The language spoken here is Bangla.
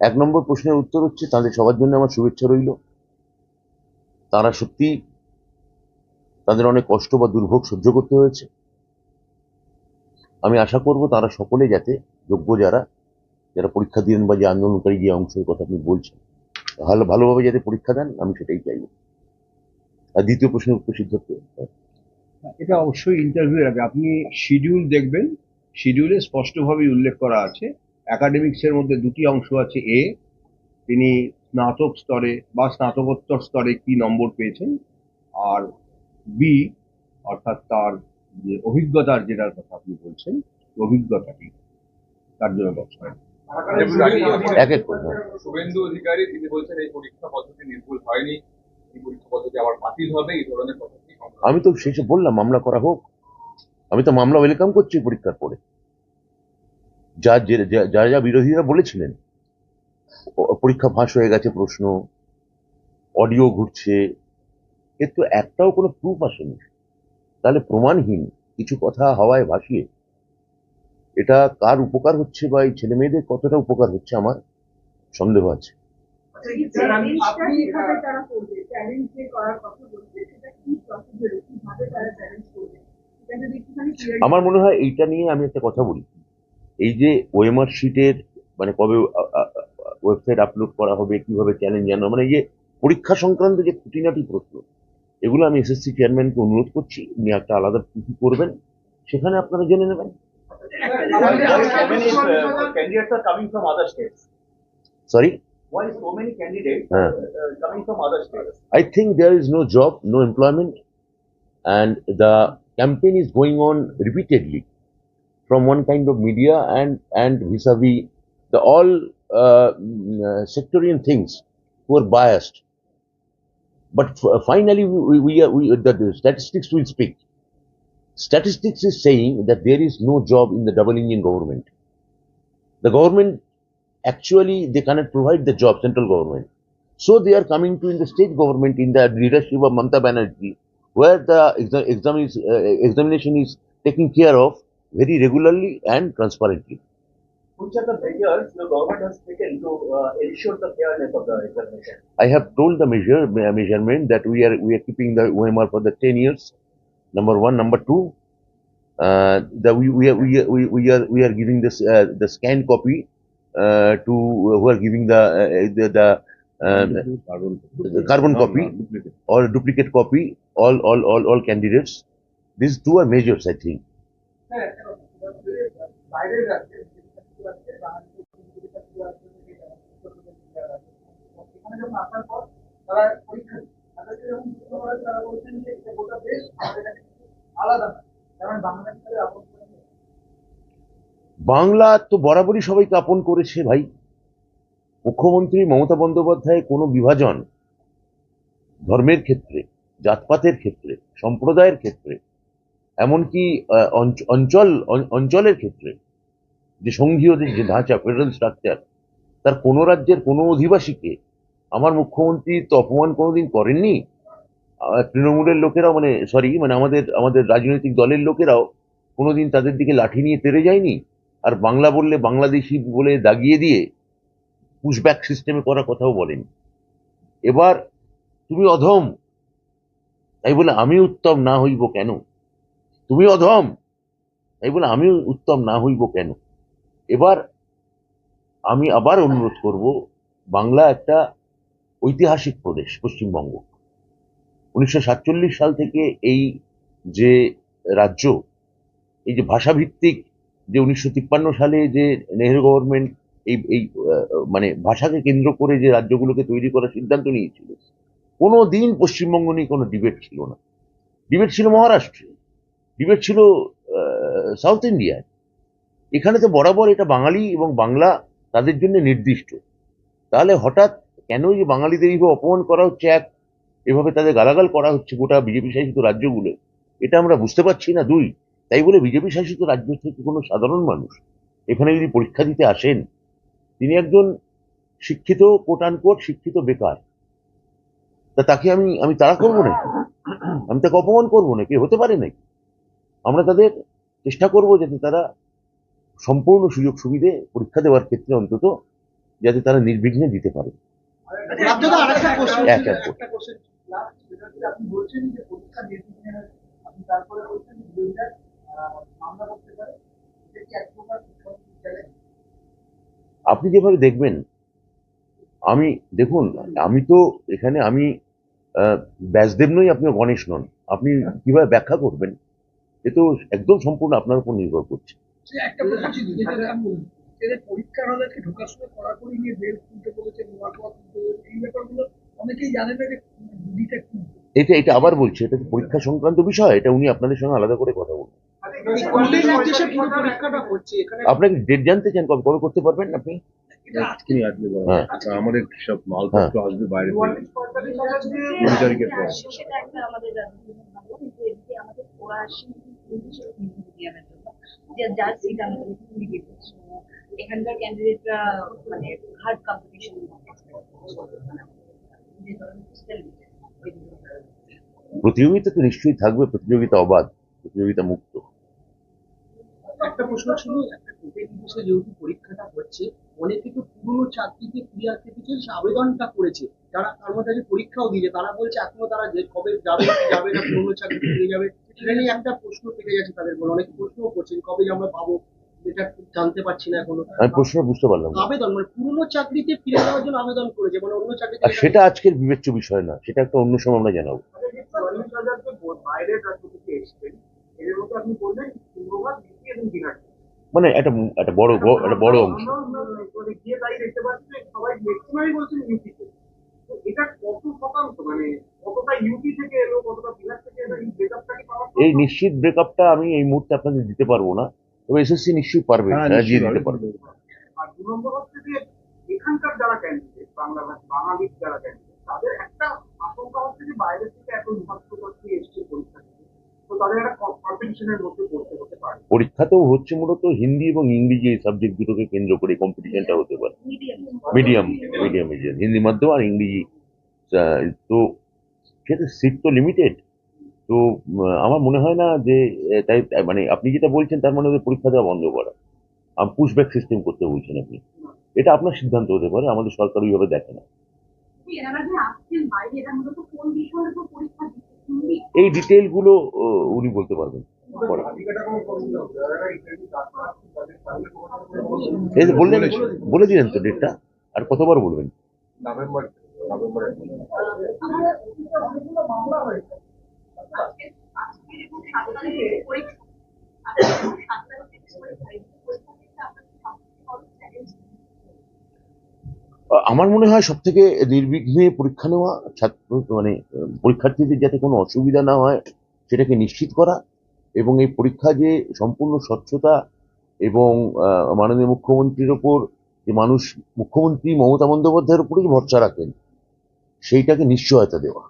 এক নম্বর প্রশ্নের উত্তর হচ্ছে তাদের সবার জন্য আমার শুভেচ্ছা রইল। তারা সত্যি তাদের অনেক কষ্ট বা দুর্ভোগ সহ্য করতে হয়েছে। আমি আশা করব তারা সকলে যাতে যোগ্য যারা যারা পরীক্ষা দিলেন বা যে আন্দোলনকারী যে অংশের কথা আপনি বলছেন, ভালো, ভালোভাবে যাতে পরীক্ষা দেন, আমি সেটাই চাইব। আর দ্বিতীয় প্রশ্নের উত্তর সিদ্ধার্থ। এটা অবশ্যই ইন্টারভিউ আগে। আপনি শিডিউল দেখবেন। শিডিউলে স্পষ্টভাবে উল্লেখ করা আছে। একাডেমিক্সের মধ্যে দুটি অংশ আছে এ তিনি স্নাতক স্তরে বা স্নাতকোত্তর স্তরে কি নম্বর পেয়েছেন? আর বি অর্থাৎ তার যে অভিজ্ঞতার যেটার কথা আপনি বলছেন অভিজ্ঞতাটি তার জন্য দশ এক এক করে। হ্যাঁ। শুভেন্দু অধিকারী তিনি বলছেন এই পরীক্ষা পদ্ধতি নির্ভুল হয়নি। এই পরীক্ষা পদ্ধতি আবার বাতিল হবে এই ধরনের কথা আমি তো শেষে বললাম মামলা করা হোক। আমি তো মামলা ওয়েলকাম করছি পরীক্ষার পরে। যা যে- যা বিরোধীরা বলেছিলেন। পরীক্ষা ফাঁস হয়ে গেছে প্রশ্ন অডিও ঘুরছে এর তো একটাও কোনো প্রুফ আসেনি। তাহলে প্রমাণহীন কিছু কথা হাওয়ায় ভাসিয়ে। এটা কার উপকার হচ্ছে বা এই ছেলে মেয়েদের কতটা উপকার হচ্ছে আমার সন্দেহ আছে। আমার মনে হয় এইটা নিয়ে আমি একটা কথা বলি। এই যে ওয়েমার শিটের মানে কবে ওয়েবসাইট আপলোড করা হবে, কীভাবে চ্যালেঞ্জ জানো মানে এই যে পরীক্ষা সংক্রান্ত যে খুঁটিনাটি প্রশ্ন, এগুলো আমি এসএসসি চেয়ারম্যানকে অনুরোধ করছি, উনি একটা আলাদা চিঠি করবেন, সেখানে আপনারা জেনে নেবেন। I think there is no job no employment and the campaign is going on repeatedly from one kind of media and and vis-a-vis the all uh, uh, sectarian things who are biased. But f- finally, we, we, are we, the, the statistics will speak. Statistics is saying that there is no job in the double engine government. The government actually they cannot provide the job, central government. So they are coming to in the state government in the leadership of Mamata Banerjee, where the exa- exam is, uh, examination is taken care of very regularly and transparently. Which are the measures your government has taken to uh, ensure the fairness of the examination? I have told the measure measurement that we are we are keeping the OMR for the 10 years. Number one, number two, uh, that we we are we are, we, we are we are giving this uh, the scanned copy uh, to who are giving the uh, the, the uh, the carbon copy or duplicate copy all all all all candidates. These two are measures, I think. হ্যাঁ, উত্তরপ্রদেশ আছে, সেখানে যখন আসার পর তারা পরীক্ষা তাদেরকে যখন জিজ্ঞাসা করা তারা বলছেন যে এটা গোটা দেশ আমাদের আলাদা না। কারণ বাংলা তো বরাবরই সবাইকে আপন করেছে ভাই। মুখ্যমন্ত্রী মমতা বন্দ্যোপাধ্যায় কোনো বিভাজন ধর্মের ক্ষেত্রে জাতপাতের ক্ষেত্রে সম্প্রদায়ের ক্ষেত্রে এমনকি অঞ্চল অঞ্চলের ক্ষেত্রে যে সংঘীয় যে ধাঁচা ফেডারেল স্ট্রাকচার তার কোনো রাজ্যের কোনো অধিবাসীকে আমার মুখ্যমন্ত্রী তো অপমান কোনোদিন করেননি? তৃণমূলের লোকেরাও মানে সরি মানে আমাদের আমাদের রাজনৈতিক দলের লোকেরাও কোনোদিন তাদের দিকে লাঠি নিয়ে তেড়ে যায়নি? আর বাংলা বললে বাংলাদেশি বলে দাগিয়ে দিয়ে পুশব্যাক সিস্টেমে করার কথাও বলেন এবার তুমি অধম। তাই বলে আমি উত্তম না হইব কেন? তুমি অধম। তাই বলে আমি উত্তম না হইব কেন? এবার আমি আবার অনুরোধ করব, বাংলা একটা ঐতিহাসিক প্রদেশ, পশ্চিমবঙ্গ। উনিশশো সাতচল্লিশ সাল থেকে এই যে রাজ্য, এই যে ভাষাভিত্তিক যে উনিশশো তিপ্পান্ন সালে যে নেহেরু গভর্নমেন্ট এই এই মানে ভাষাকে কেন্দ্র করে যে রাজ্যগুলোকে তৈরি করার সিদ্ধান্ত নিয়েছিল, কোনো দিন পশ্চিমবঙ্গ নিয়ে কোনো ডিবেট ছিল না। ডিবেট ছিল মহারাষ্ট্রে ডিবেট ছিল সাউথ ইন্ডিয়ায় এখানে তো বরাবর এটা বাঙালি এবং বাংলা তাদের জন্য নির্দিষ্ট। তাহলে হঠাৎ কেন যে বাঙালিদের এইভাবে অপমান করা হচ্ছে এক, এভাবে তাদের গালাগাল করা হচ্ছে গোটা বিজেপি শাসিত রাজ্যগুলো এটা আমরা বুঝতে পারছি না দুই। তাই বলে বিজেপি শাসিত রাজ্য থেকে কোনো সাধারণ মানুষ এখানে যদি পরীক্ষা দিতে আসেন, তিনি একজন শিক্ষিত কোট আনকোট শিক্ষিত বেকার। তা তাকে আমি আমি তাড়া করব নাকি? আমি তাকে অপমান করব নাকি? হতে পারে নাকি? আমরা তাদের চেষ্টা করব যাতে তারা সম্পূর্ণ সুযোগ সুবিধে পরীক্ষা দেওয়ার ক্ষেত্রে অন্তত যাতে তারা নির্বিঘ্নে দিতে পারে। এক এক আপনি যেভাবে দেখবেন আমি দেখুন আমি তো এখানে আমি আহ, ব্যাসদেব নই আপনি গণেশ নন। আপনি কীভাবে ব্যাখ্যা করবেন? এ তো একদম সম্পূর্ণ আপনার উপর নির্ভর করছে। একটা প্রশ্ন ছিল যেটা আমি বললাম, এদের পরীক্ষার হলে ঢোকার সময় কড়াকড়ি নিয়ে বেল খুলতে বলেছে নোয়ার পথ খুলতে এই ব্যাপারগুলো অনেকেই জানে না যে দিদিটা কি। এটা এটা আবার বলছি এটা পরীক্ষা সংক্রান্ত বিষয় এটা উনি আপনাদের সঙ্গে আলাদা করে কথা এখানে আপনাকে ডেট জানতে চান কবে কবে করতে পারবেন আপনি? হ্যাঁ। আচ্ছা, আমাদের সব মালপত্র আসবে বাইরে কুড়ি তারিখের পর। যে যার সিট আমাদের লিমিটেড এখানকার ক্যান্ডিডেটরা মানে হার্ড কম্পিটিশন প্রতিযোগিতা তো নিশ্চয়ই থাকবে প্রতিযোগিতা অবাধ প্রতিযোগিতা মুক্ত। একটা প্রশ্ন ছিল একটা কোর্টের নির্দেশে যেহেতু পরীক্ষাটা হচ্ছে অনেকে তো পুরনো চাকরিতে ফিরে আসতে কিছু আবেদনটা করেছে। যারা তার মধ্যে পরীক্ষাও দিয়েছে তারা বলছে এখনও তারা যে কবে যাবে যাবে না পুরনো চাকরি ফিরে যাবে। সেটা নিয়ে একটা প্রশ্ন থেকে যাচ্ছে তাদের মনে। অনেকে প্রশ্নও করছেন কবে যে আমরা পাবো এটা জানতে পারছি না এখনও। আমি প্রশ্ন বুঝতে পারলাম আবেদন মানে পুরনো চাকরিতে ফিরে যাওয়ার জন্য আবেদন করেছে মানে অন্য চাকরিতে আর সেটা আজকের বিবেচ্য বিষয় না সেটা একটা অন্য সময় আমরা জানাব। মানে একটা একটা বড় একটা বড় অংশ। মানে গিয়ে তাই দেখতে পাচ্ছি সবাই ম্যাক্সিমামই বলছেন ইউপিতে তো এটা কত শতাংশ? মানে এই নিশ্চিত ব্রেকআপটা আমি এই মুহূর্তে আপনাদের দিতে পারব না তবে এসএসসি নিশ্চয়ই পারবে হ্যাঁ, দিয়ে নিশ্চয়ই দিতে পারবে। পারবে। আর দু নম্বর হচ্ছে যে এখানকার যারা ক্যান্ডিডেট বাংলা বাঙালির যারা ক্যান্ডিডেট তাদের একটা আশঙ্কা হচ্ছে যে বাইরে থেকে এত বিভক্ত এসছে পরীক্ষা তো তাদের একটা কম্পিটিশনের মধ্যে পড়তে হতে পারে। পরীক্ষাতেও হচ্ছে মূলত হিন্দি এবং ইংরেজি এই সাবজেক্ট দুটোকে কেন্দ্র করে কম্পিটিশনটা হতে পারে। Medium medium medium medium Hindi মাধ্যম আর ইংরেজি তো সেটা সিট তো লিমিটেড তো আমার মনে হয় না যে তাই মানে আপনি যেটা বলছেন তার মানে ওদের পরীক্ষা দেওয়া বন্ধ করা। পুশব্যাক সিস্টেম করতে বলছেন আপনি। এটা আপনার সিদ্ধান্ত হতে পারে, আমাদের সরকার ওইভাবে দেখে না। এই ডিটেলগুলো উনি বলতে পারবেন। বললেন, বলে দিলেন তো ডেটটা আর কতবার বলবেন? নভেম্বর মামলা হয়েছে আমার মনে হয় সব থেকে নির্বিঘ্নে পরীক্ষা নেওয়া, ছাত্র মানে পরীক্ষার্থীদের যাতে কোনো অসুবিধা না হয়, সেটাকে নিশ্চিত করা এবং এই পরীক্ষা যে সম্পূর্ণ স্বচ্ছতা এবং মাননীয় মুখ্যমন্ত্রীর ওপর যে মানুষ, মুখ্যমন্ত্রী মমতা বন্দ্যোপাধ্যায়ের উপরেই ভরসা রাখেন, সেইটাকে নিশ্চয়তা দেওয়া।